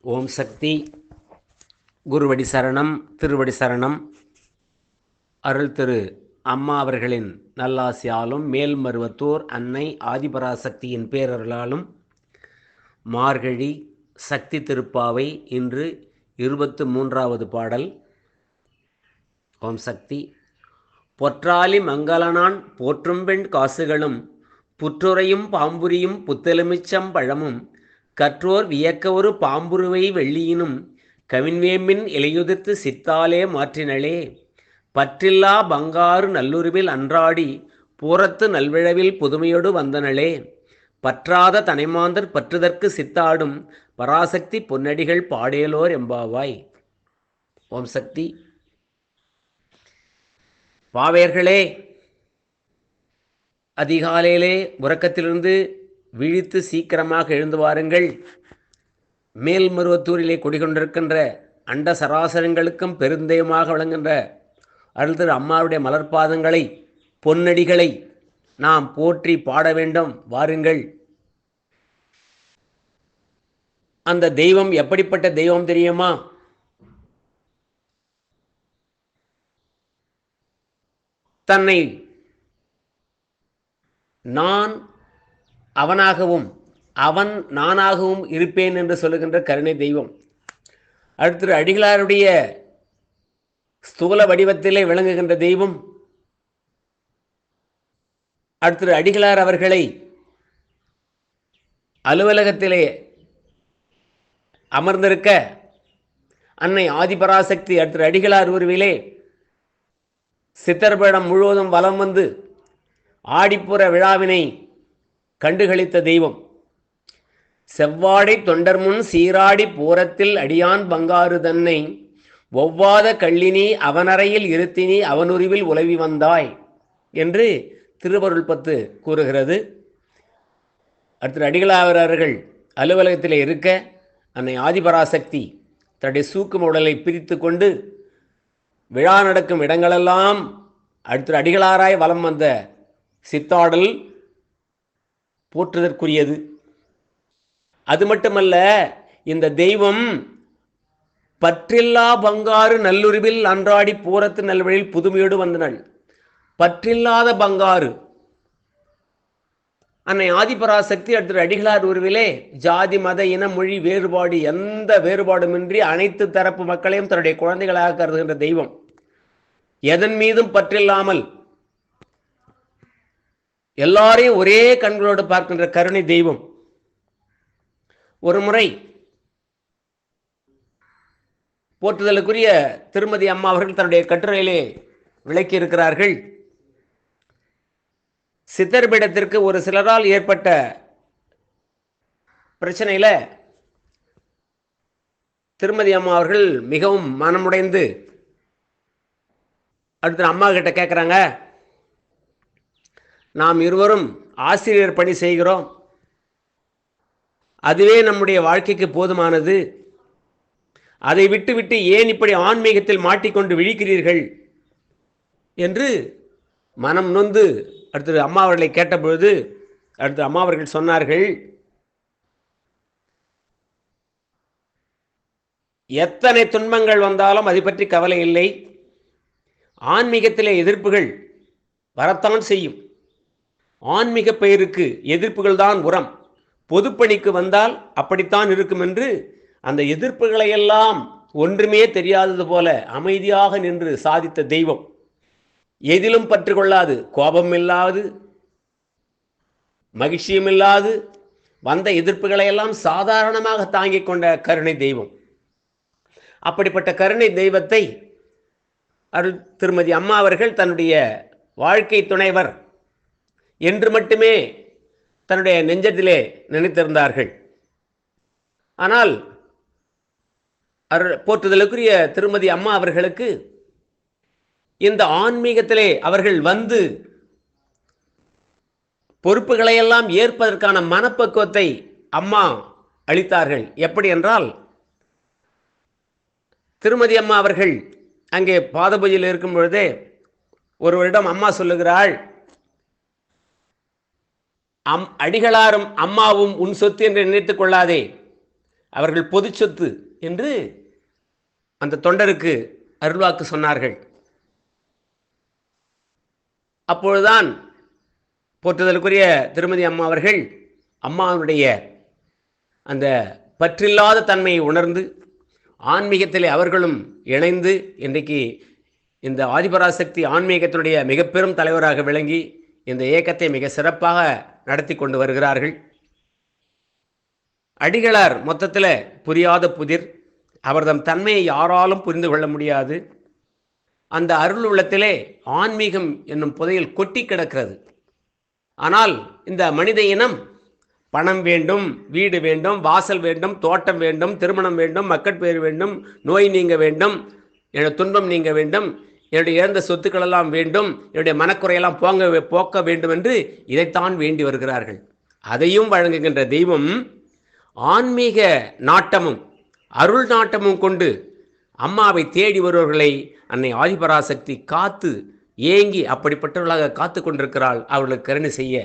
ஓம் சக்தி. குருவடி சரணம் திருவடி சரணம். அருள் திரு அம்மா அவர்களின் நல்லாசியாலும் மேல்மருவத்தூர் அன்னை ஆதிபராசக்தியின் பேரருளாலும் மார்கழி சக்தி திருப்பாவை இன்று இருபத்து மூன்றாவது பாடல். ஓம் சக்தி. பொற்றாலி மங்களனான் போற்றும் பெண் காசுகளும் புற்றுரையும் பாம்புரியும் புத்தெலுமிச்சம் பழமும் கற்றோர் வியக்க ஒரு பாம்புருவை வெள்ளியினும் கவின்வேம்பின் இலையுதிர்த்து சித்தாலே மாற்றினளே. பற்றில்லா பங்காறு நல்லுருவில் அன்றாடி பூரத்து நல்விழவில் புதுமையோடு வந்தனளே. பற்றாத தனைமாந்தர் பற்றுதற்கு சித்தாடும் பராசக்தி பொன்னடிகள் பாடேலோர் எம்பாவாய். ஓம் சக்தி. பாவேர்களே அதிகாலையிலே உறக்கத்திலிருந்து விழித்து சீக்கிரமாக எழுந்து வாருங்கள். மேல்மருவத்தூரிலே குடிகொண்டிருக்கின்ற அண்ட சராசரங்களுக்கும் பெருந்தயமாக விளங்குகின்ற அருள் திரு அம்மாவுடைய மலர்பாதங்களை பொன்னடிகளை நாம் போற்றி பாட வேண்டும். வாருங்கள். அந்த தெய்வம் எப்படிப்பட்ட தெய்வம் தெரியுமா? தன்னை நான் அவனாகவும் அவன் நானாகவும் இருப்பேன் என்று சொல்லுகின்ற கருணை தெய்வம். அடுத்து அடிகளாருடைய ஸ்தூல வடிவத்திலே விளங்குகின்ற தெய்வம். அடுத்து அடிகளார் அவர்களை அலுவலகத்திலே அமர்ந்திருக்க அன்னை ஆதிபராசக்தி அடுத்து அடிகளார் உருவிலே சித்தர்படம் முழுவதும் வலம் வந்து ஆடிப்புற விழாவினை கண்டுகளித்த தெய்வம். செவ்வாடை தொண்டர் முன் சீராடி போரத்தில் அடியான் பங்காறு தன்னை ஒவ்வாத கள்ளினி அவனறையில் இருத்தினி அவனுருவில் உலவி வந்தாய் என்று திருவருள் பத்து கூறுகிறது. அடுத்து அடிகளாவரர்கள் அலுவலகத்தில் இருக்க அன்னை ஆதிபராசக்தி தன்னுடைய சூக்கும் உடலை பிரித்து கொண்டு விழா நடக்கும் இடங்களெல்லாம் அடுத்த அடிகளாராய் வலம் வந்த சித்தாடல் போற்றுதற்குரியது. அது மட்டுமல்ல இந்த தெய்வம் பற்றில்லா பங்காறு நல்லுருவில் அன்றாடி பூரத்து நல்வழியில் புதுமையோடு வந்தனள். பற்றில்லாத பங்காறு. அன்னை ஆதிபராசக்தி அடுத்த அடிகளார் உருவிலே ஜாதி மத இன மொழி வேறுபாடு எந்த வேறுபாடுமின்றி அனைத்து தரப்பு மக்களையும் தன்னுடைய குழந்தைகளாக கருதுகின்ற தெய்வம். எதன் மீதும் பற்றில்லாமல் எல்லாரையும் ஒரே கண்களோடு பார்க்கின்ற கருணை தெய்வம். ஒரு முறை போற்றுதலுக்குரிய திருமதி அம்மா அவர்கள் தன்னுடைய கட்டுரையிலே விளக்கி இருக்கிறார்கள். சித்தர்பீடத்திற்கு ஒரு சிலரால் ஏற்பட்ட பிரச்சனையில் திருமதி அம்மா அவர்கள் மிகவும் மனமுடைந்து அடுத்து அம்மா கிட்ட கேட்குறாங்க நாம் இருவரும் ஆசிரியர் பணி செய்கிறோம். அதுவே நம்முடைய வாழ்க்கைக்கு போதுமானது. அதை விட்டுவிட்டு ஏன் இப்படி ஆன்மீகத்தில் மாட்டிக்கொண்டு விழிக்கிறீர்கள்? என்று மனம் நொந்து அடுத்தது அம்மா அவர்களை கேட்டபொழுது அடுத்து அம்மா அவர்கள் சொன்னார்கள் எத்தனை துன்பங்கள் வந்தாலும் அதை பற்றி கவலை இல்லை. ஆன்மீகத்திலே எதிர்ப்புகள் வரத்தான் செய்யும். ஆன்மீக பெயருக்கு எதிர்ப்புகள் தான் உரம். பொதுப்பணிக்கு வந்தால் அப்படித்தான் இருக்கும் என்று அந்த எதிர்ப்புகளையெல்லாம் ஒன்றுமே தெரியாதது போல அமைதியாக நின்று சாதித்த தெய்வம். எதிலும் பற்று கொள்ளாது கோபம் இல்லாது மகிழ்ச்சியும் இல்லாது வந்த எதிர்ப்புகளையெல்லாம் சாதாரணமாக தாங்கிக் கொண்ட கருணை தெய்வம். அப்படிப்பட்ட கருணை தெய்வத்தை அருள் திருமதி அம்மா அவர்கள் தன்னுடைய வாழ்க்கை துணைவர் என்று மட்டுமே தன்னுடைய நெஞ்சத்திலே நினைத்திருந்தார்கள். ஆனால் அரு போற்றுதலுக்குரிய திருமதி அம்மா அவர்களுக்கு இந்த ஆன்மீகத்திலே அவர்கள் வந்து பொறுப்புகளையெல்லாம் ஏற்பதற்கான மனப்பக்குவத்தை அம்மா அளித்தார்கள். எப்படி என்றால் திருமதி அம்மா அவர்கள் அங்கே பாதபூஜையில் இருக்கும் பொழுதே ஒருவரிடம் அம்மா சொல்லுகிறாள் அம் அடிகளாரும் அம்மாவும் உன் சொத்து என்று நினைத்துக் கொள்ளாதே. அவர்கள் பொது சொத்து என்று அந்த தொண்டருக்கு அருள்வாக்கு சொன்னார்கள். அப்பொழுதுதான் போற்றுதலுக்குரிய திருமதி அம்மா அவர்கள் அம்மாவுடைய அந்த பற்றில்லாத தன்மையை உணர்ந்து ஆன்மீகத்திலே அவர்களும் இணைந்து இன்றைக்கு இந்த ஆதிபராசக்தி ஆன்மீகத்தினுடைய மிக பெரும் தலைவராக விளங்கி இந்த இயக்கத்தை மிக சிறப்பாக நடத்தி கொண்டு வருகிறார்கள். அடிகளார் மொத்தத்தில் புரியாத புதிர் அவர்தம் தன்மையை யாராலும் புரிந்து கொள்ள முடியாது. அந்த அருள் உள்ளத்திலே ஆன்மீகம் என்னும் புதையில் கொட்டி கிடக்கிறது. ஆனால் இந்த மனித இனம் பணம் வேண்டும் வீடு வேண்டும் வாசல் வேண்டும் தோட்டம் வேண்டும் திருமணம் வேண்டும் மக்கட்பேர் வேண்டும் நோய் நீங்க வேண்டும் என துன்பம் நீங்க வேண்டும் என்னுடைய இழந்த சொத்துக்கள் எல்லாம் வேண்டும் என்னுடைய மனக்குறையெல்லாம் போங்க போக்க வேண்டும் என்று இதைத்தான் வேண்டி வருகிறார்கள். அதையும் வழங்குகின்ற தெய்வம் ஆன்மீக நாட்டமும் அருள் நாட்டமும் கொண்டு அம்மாவை தேடி வருவர்களை அன்னை ஆதிபராசக்தி காத்து ஏங்கி அப்படிப்பட்டவர்களாக காத்து கொண்டிருக்கிறாள். அவர்களுக்கு கருணை செய்ய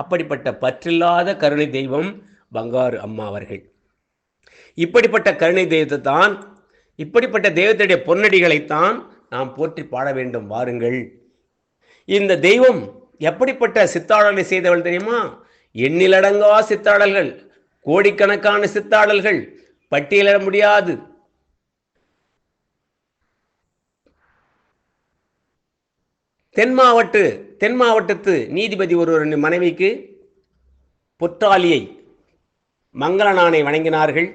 அப்படிப்பட்ட பற்றில்லாத கருணை தெய்வம் பங்காரு அம்மா அவர்கள். இப்படிப்பட்ட கருணை தெய்வத்தை தான் இப்படிப்பட்ட தெய்வத்துடைய பொன்னடிகளைத்தான் நாம் போற்றி பாட வேண்டும் வாருங்கள். இந்த தெய்வம் எப்படிப்பட்ட சித்தாடலை செய்தவள் தெரியுமா? எண்ணிலடங்கா சித்தாடல்கள் கோடிக்கணக்கான சித்தாடல்கள் பட்டியலிட முடியாது. தென் மாவட்ட தென் மாவட்டத்து நீதிபதி ஒருவரின் மனைவிக்கு பொற்றாலியை மங்கள நாணை வழங்கினார்கள்.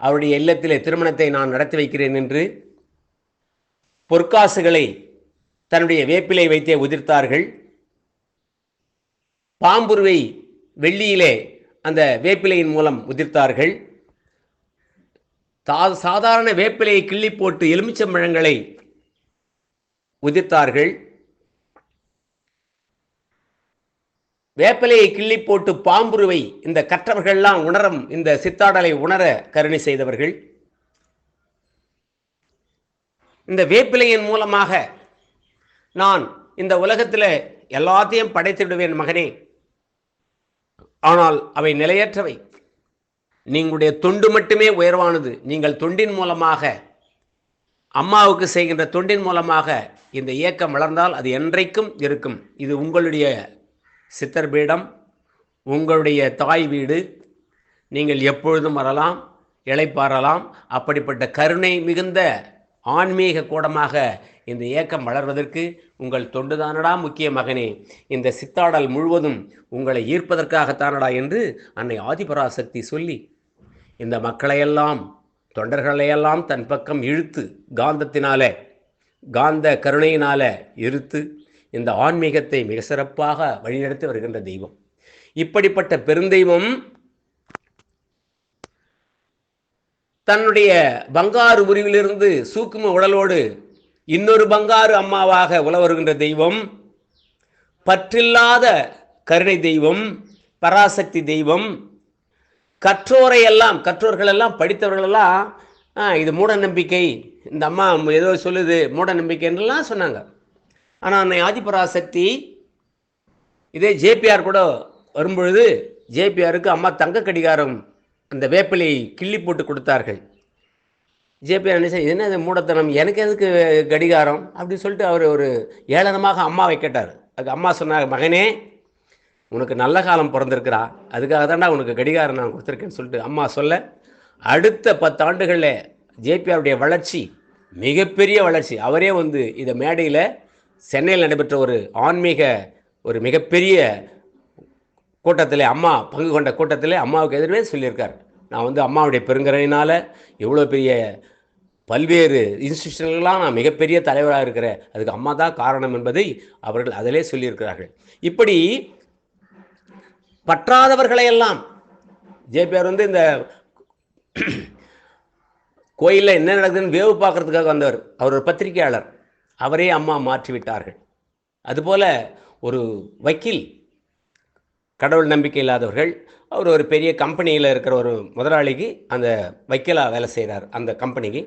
அவருடைய இல்லத்திலே திருமணத்தை நான் நடத்தி வைக்கிறேன் என்று பொற்காசுகளை தன்னுடைய வேப்பிலை வைத்தே உதிர்த்தார்கள். பாம்புருவை வெள்ளியிலே அந்த வேப்பிலையின் மூலம் உதிர்த்தார்கள். தா- சாதாரண வேப்பிலையை கிள்ளி போட்டு எலுமிச்சம்பழங்களை உதிர்த்தார்கள். வேப்பிலையை கிள்ளி போட்டு பாம்புருவை இந்த கற்றவர்கள்லாம் உணரும் இந்த சித்தாடலை உணர கருணை செய்தவர்கள். இந்த வேப்பிலையின் மூலமாக நான் இந்த உலகத்தில் எல்லாத்தையும் படைத்து விடுவேன் மகனே. ஆனால் அவை நிலையற்றவை. நீங்களுடைய தொண்டு மட்டுமே உயர்வானது. நீங்கள் தொண்டின் மூலமாக அம்மாவுக்கு செய்கின்ற தொண்டின் மூலமாக இந்த இயக்கம் வளர்ந்தால் அது என்றைக்கும் இருக்கும். இது உங்களுடைய சித்தர் பீடம் உங்களுடைய தாய் வீடு. நீங்கள் எப்பொழுதும் வரலாம் இளைப்பாறலாம். அப்படிப்பட்ட கருணை மிகுந்த ஆன்மீக கூடமாக இந்த இயக்கம் வளர்வதற்கு உங்கள் தொண்டுதானடா முக்கிய மகனே. இந்த சித்தாடல் முழுவதும் உங்களை ஈர்ப்பதற்காகத்தானடா என்று அன்னை ஆதிபராசக்தி சொல்லி இந்த மக்களையெல்லாம் தொண்டர்களையெல்லாம் தன் பக்கம் இழுத்து காந்தத்தினால காந்த கருணையினால இருத்து இந்த ஆன்மீகத்தை மிக சிறப்பாக வழிநடத்தி வருகின்ற தெய்வம். இப்படிப்பட்ட பெருந்தெய்வம் தன்னுடைய பங்காரு உருவிலிருந்து சூக்கும உடலோடு இன்னொரு பங்காரு அம்மாவாக உல வருகின்ற தெய்வம் பற்றில்லாத கருணை தெய்வம் பராசக்தி தெய்வம் கற்றோரை எல்லாம் கற்றோர்கள் எல்லாம் படித்தவர்களெல்லாம் இது மூட நம்பிக்கை இந்த அம்மா ஏதோ சொல்லுது மூட நம்பிக்கைன்றலாம் சொன்னாங்க. ஆனால் அன்னை ஆதிபராசக்தி இதே ஜேபிஆர் கூட வரும்பொழுது ஜேபிஆருக்கு அம்மா தங்க கடிகாரம் அந்த வேப்பிலையை கிள்ளி போட்டு கொடுத்தார்கள். ஜேபி என்ன என்ன இது மூடத்தனம்? எனக்கு எதுக்கு கடிகாரம்? அப்படின்னு சொல்லிட்டு அவர் ஒரு ஏளனமாக அம்மாவை கேட்டார். அதுக்கு அம்மா சொன்னாங்க மகனே உனக்கு நல்ல காலம் பிறந்திருக்கிறா. அதுக்காக தான்டா உனக்கு கடிகாரம் நான் கொடுத்துருக்கேன்னு சொல்லிட்டு அம்மா சொல்ல அடுத்த பத்தாண்டுகளில் ஜேபிஆருடைய வளர்ச்சி மிகப்பெரிய வளர்ச்சி. அவரே வந்து இதை மேடையில் சென்னையில் நடைபெற்ற ஒரு ஆன்மீக ஒரு மிகப்பெரிய கூட்டத்தில் அம்மா பங்கு கொண்ட கூட்டத்தில் அம்மாவுக்கு எதிரே சொல்லியிருக்கார். நான் வந்து அம்மாவுடைய பெருங்கரையினால் இவ்வளோ பெரிய பல்வேறு இன்ஸ்டியூஷன்கள்லாம் நான் மிகப்பெரிய தலைவராக இருக்கிறேன். அதுக்கு அம்மா தான் காரணம் என்பதை அவர்கள் அதிலே சொல்லியிருக்கிறார்கள். இப்படி பற்றாதவர்களையெல்லாம் ஜேபிஆர் வந்து இந்த கோயிலில் என்ன நடக்குதுன்னு வேவு பார்க்கறதுக்காக வந்தவர் அவர் ஒரு பத்திரிகையாளர். அவரே அம்மா மாற்றி விட்டார்கள் அதுபோல் ஒரு வக்கீல் கடவுள் நம்பிக்கை இல்லாதவர்கள் அவர் ஒரு பெரிய கம்பெனியில் இருக்கிற ஒரு முதலாளிக்கு அந்த வக்கீலாக வேலை செய்கிறார் அந்த கம்பெனிக்கு.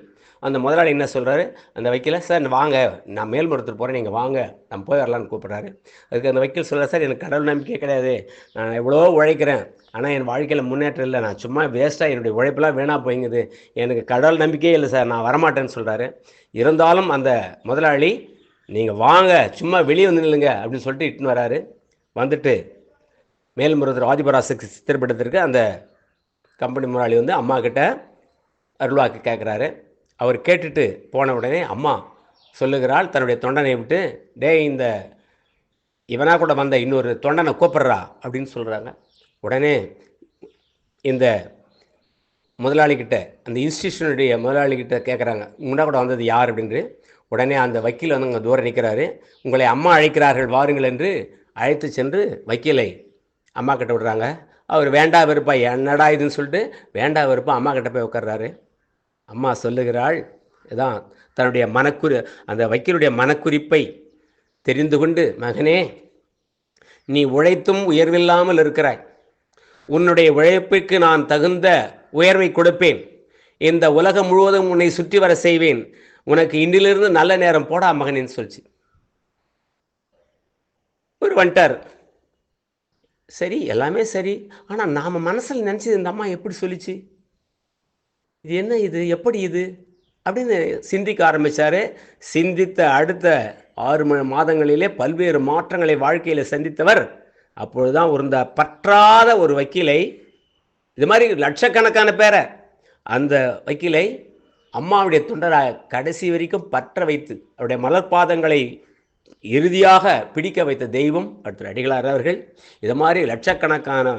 அந்த முதலாளி என்ன சொல்கிறாரு அந்த வக்கீல சார் வாங்க நான் மேல்மருத்துவர் போகிறேன் நீங்கள் வாங்க நான் போய் வரலான்னு கூப்பிட்றாரு. அதுக்கு அந்த வைக்கல் சொல்கிறார் சார் எனக்கு கடவுள் நம்பிக்கை கிடையாது. நான் எவ்வளோ உழைக்கிறேன் ஆனால் என் வாழ்க்கையில் முன்னேற்றம் இல்லை. நான் சும்மா வேஸ்ட்டாக என்னுடைய உழைப்பெல்லாம் வீணாக போய்ங்குது. எனக்கு கடவுள் நம்பிக்கையே இல்லை சார் நான் வரமாட்டேன்னு சொல்கிறாரு இருந்தாலும் அந்த முதலாளி நீங்கள் வாங்க சும்மா வெளியே வந்து நில்லுங்க அப்படின்னு சொல்லிட்டு இட்டுன்னு வராரு. வந்துட்டு மேல்முருகர் ஆதிபராசக்தி சித்திரப்படத்திற்கு அந்த கம்பெனி முதலாளி வந்து அம்மா கிட்ட அருள்வாக்கு கேட்குறாரு அவர் கேட்டுட்டு போன உடனே அம்மா சொல்லுகிறாள் தன்னுடைய தொண்டனை விட்டு டேய் இந்த இவனா கூட வந்த இன்னொரு தொண்டனை கூப்பிட்றா அப்படின்னு சொல்கிறாங்க உடனே இந்த முதலாளிகிட்ட அந்த இன்ஸ்டியூஷனுடைய முதலாளிகிட்ட கேட்குறாங்க முன்னா கூட வந்தது யார்? அப்படின்னு உடனே அந்த வக்கீல் வந்து அங்கே தூரம் நிற்கிறாரு உங்களை அம்மா அழைக்கிறார்கள் வாருங்கள் என்று அழைத்து சென்று வக்கீலை அம்மா கிட்ட விடுறாங்க. அவர் வேண்டா வெறுப்பா என்னடா இதுன்னு சொல்லிட்டு வேண்டா வெறுப்பா அம்மா கிட்ட போய் உட்கார்றாரு அம்மா சொல்லுகிறாள் இதான் தன்னுடைய மனக்குறி அந்த வக்கீலுடைய மனக்குறிப்பை தெரிந்து கொண்டு மகனே நீ உழைத்தும் உயர்வில்லாமல் இருக்கிறாய். உன்னுடைய உழைப்புக்கு நான் தகுந்த உயர்வை கொடுப்பேன். இந்த உலகம் முழுவதும் உன்னை சுற்றி வர செய்வேன். உனக்கு இன்றிலிருந்து நல்ல நேரம் போடா மகனேன்னு சொல்லிச்சு. ஒரு வந்துட்டார். சரி எல்லாமே சரி. ஆனால் நாம் மனசில் நினச்சது இந்த அம்மா எப்படி சொல்லிச்சு? இது என்ன இது? எப்படி இது? அப்படின்னு சிந்திக்க ஆரம்பித்தார் சிந்தித்த அடுத்த ஆறு மாதங்களிலே பல்வேறு மாற்றங்களை வாழ்க்கையில் சந்தித்தவர் அப்பொழுதுதான் ஒரு இந்த பற்றாத ஒரு வக்கீலை இது மாதிரி லட்சக்கணக்கான பேரை அந்த வக்கீலை அம்மாவுடைய தொண்டராக கடைசி வரைக்கும் பற்ற வைத்து அவருடைய மலர்பாதங்களை இறுதியாக பிடிக்க வைத்த தெய்வம் அடுத்த அடிகளார் அவர்கள். இது மாதிரி லட்சக்கணக்கான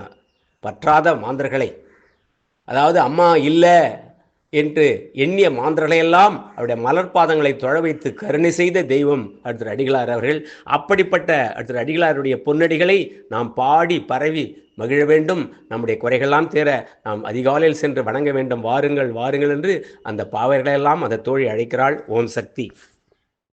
பற்றாத மாந்தர்களை அதாவது அம்மா இல்லை என்று எண்ணிய மாந்தர்களையெல்லாம் அவருடைய மலர்பாதங்களை தொழ வைத்து கருணை செய்த தெய்வம் அடுத்த அடிகளார் அவர்கள். அப்படிப்பட்ட அடுத்த அடிகளாருடைய பொன்னடிகளை நாம் பாடி பரவி மகிழ வேண்டும். நம்முடைய குறைகள்லாம் தேர நாம் அதிகாலையில் சென்று வணங்க வேண்டும். வாருங்கள் வாருங்கள் என்று அந்த பாவைகளெல்லாம் அந்த தோழி அழைக்கிறாள். ஓம் சக்தி.